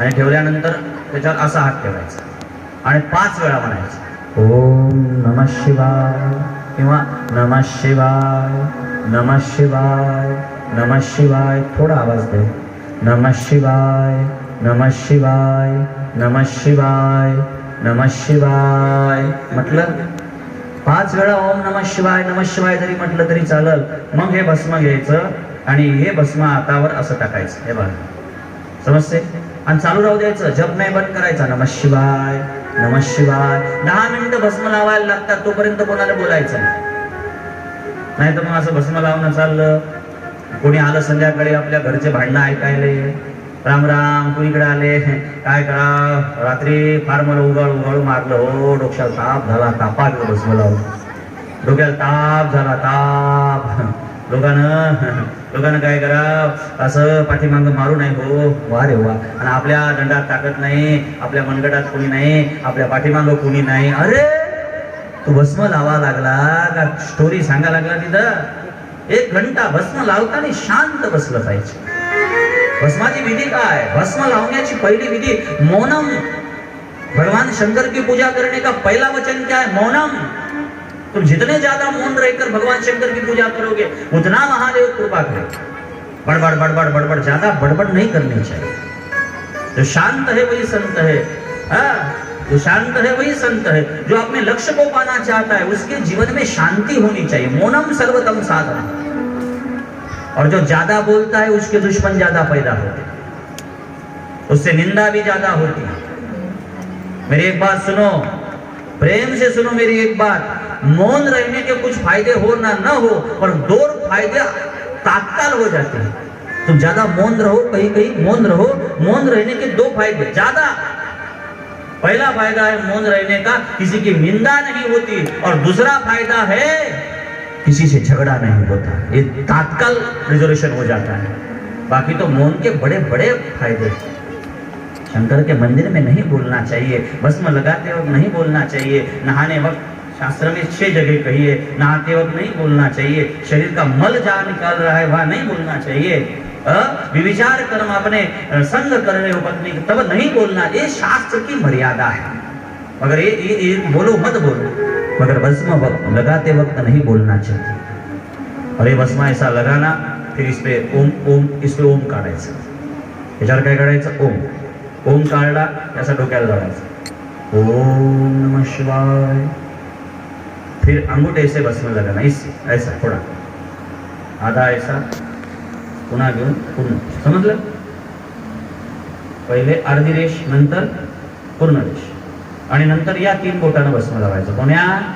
आणि ठेवल्यानंतर त्याच्यावर असा हात ठेवायचा. आणि पाच वेळा म्हणायचं ओम नम शिवाय किंवा नम शिवाय नम शिवाय नम शिवाय. थोडा आवाज दे. नम शिवाय नम शिवाय नम शिवाय नम शिवाय. म्हटलं पाच वेळा ओम नम शिवाय नम शिवाय जरी म्हटलं तरी चालल. मग हे भस्म घ्यायचं आणि हे भस्म हातावर असं टाकायचं. हे बघा. समजते आणि चालू राहू द्यायचं. जप नाही बंद करायचा. नम शिवाय नम शिवाय. दहा मिनिटं भस्म लावायला लागतात तोपर्यंत कोणाला बोलायचं नाही. तर मग असं भस्म लावणं चाललं. कोणी आलं संध्याकाळी आपल्या घरचे भांडणं ऐकायले. राम राम कुणीकडे आले? काय करा? रात्री फार मला उगाळू उगाळू मारलं. हो डोक्याला ताप झाला. तापा गेलो भस्म लावून. डोक्याला ताप झाला ताप. लोकांना लोकांना काय करा असं पाठीमागं मारू नाही हो. वा रे वा. आणि आपल्या दंडात ताकद नाही आपल्या मनगटात कोणी नाही आपल्या पाठीमागं कोणी नाही. अरे तू भस्म लावा लागला का? स्टोरी सांगा लागला तिथं. एक घंटा भस्म लावताना शांत बसलं पाहिजे. भस्माची विधी काय? भस्म लावण्याची पहिली विधी मौनम. भगवान शंकर की पूजा करणे का पहिला वचन काय? मौनम. तुम जितने ज़्यादा मौन रहकर भगवान शंकर की पूजा करोगे, उतना महादेव कृपा करे बड़बड़ बड़बड़ बड़बड़, ज़्यादा बड़बड़ नहीं करनी चाहिए। जो शांत है, वही संत है। हाँ? जो शांत है, वही संत है। जो अपने लक्ष्य को पाना चाहता है, उसके जीवन में शांति होनी चाहिए। मौनम सर्वतम साधन। और जो ज़्यादा बोलता है, उसके दुश्मन ज़्यादा पैदा होते। उससे निंदा भी ज़्यादा होती है। मेरी एक बात सुनो प्रेम से सुनो मेरी एक बात, मौन रहने के कुछ फ़ायदे हो ना न हो, पर दो फ़ायदे तात्काल हो जाते हैं। तुम ज़्यादा मौन रहो, कहीं कहीं मौन रहो, मौन रहने के दो फ़ायदे, ज़्यादा। पहला फ़ायदा है मौन रहने का, किसी की निंदा नहीं होती, और दूसरा फ़ायदा है, किसी से झगड़ा नहीं होता। ये तात्काल रिजोल्यूशन हो जाता है। बाकी तो मौन के बड़े बड़े फ़ायदे हैं। शंकर के मंदिर में नहीं बोलना चाहिए भस्म लगाते वक्त नहीं बोलना चाहिए नहाने वक्त शास्त्र में छह जगह कही है नहाते वक्त नहीं बोलना चाहिए शरीर का मल जहाँ निकाल रहा है वहाँ नहीं बोलना चाहिए। विचार कर्म अपने संग कर रहे हो पत्नी को, तब नहीं बोलना ये शास्त्र की मर्यादा है। मगर ये, ये, ये बोलो मत बोलो मगर भस्म वक्त- लगाते वक्त नहीं बोलना चाहिए। और ये भस्म ऐसा लगाना फिर इस पे ओम ओम इस पे ओम काढायचं याच्यावर काय काढायचं ओम। ओम काढला त्याचा डोक्याला लावायचा ओम नम शिवाय. फिर अंगूठे ऐसे भस्म लगाना इस ऐसा थोड़ा. आधा ऐसा पुन्हा घेऊन पूर्ण. समजलं? पहिले अर्धी रेष नंतर पूर्ण रेष. आणि नंतर या तीन बोटानं बसणं लावायचं. कोण्या?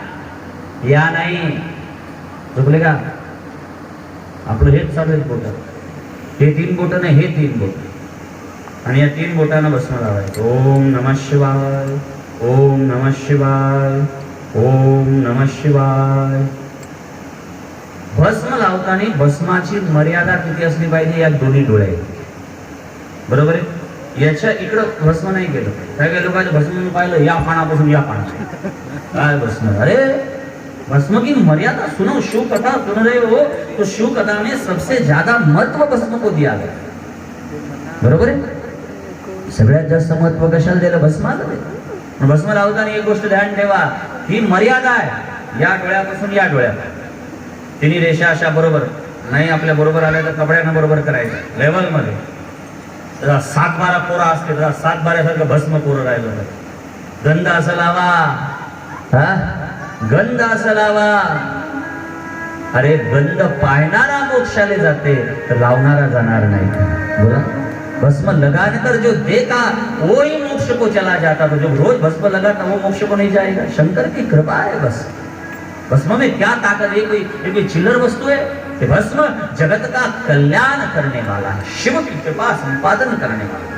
या नाही. झोपले का? आपलं हेच चालू आहे बोट. हे तीन बोट नाही हे तीन बोट. आणि या तीन बोटांना भस्म लावायचं. ओम नम शिवाय ओम नम शिवाय ओम नम शिवाय. भस्म लावताना भस्माची मर्यादा किती असली पाहिजे या दोन्ही डोळे. बरोबर आहे? याच्या इकडं भस्म नाही केलं. काय काय लोकांचं भस्म पाहिलं या पानापासून या पाना काय भस्म? अरे भस्म की मर्यादा सुनो शिव कथा सुन रहे हो तो शिव कथा में सबसे ज्यादा महत्त्व भस्म को दिया गया बरोबर आहे? सगळ्यात जास्त महत्त्व कशाला दिलं? भस्माला दिलं. भस्म लावताना एक गोष्ट ध्यान ठेवा. ही मर्यादा आहे. या डोळ्यापासून या डोळ्यात. तिन्ही रेषा अशा बरोबर. नाही आपल्या बरोबर आल्या तर कपड्यांना बरोबर करायचं. लेवलमध्ये जरा सात बारा पोरा असते जरा सात बाऱ्यासारखं भस्म पोरं राहिलं तर. गंध असं लावा. हा? गंध असं लावा. अरे गंध पाहणारा मोक्षाले जाते तर लावणारा जाणार नाही. भस्म लगाने कर जो देखा वो ही मोक्ष को चला जाता। तो जो रोज भस्म लगाता वो मोक्ष को नहीं जाएगा। शंकर की कृपा है बस। भस्म में क्या ताकत? है कोई ये कोई चिल्लर वस्तु है? भस्म जगत का कल्याण करने वाला है। शिव की कृपा संपादन करने वाला है।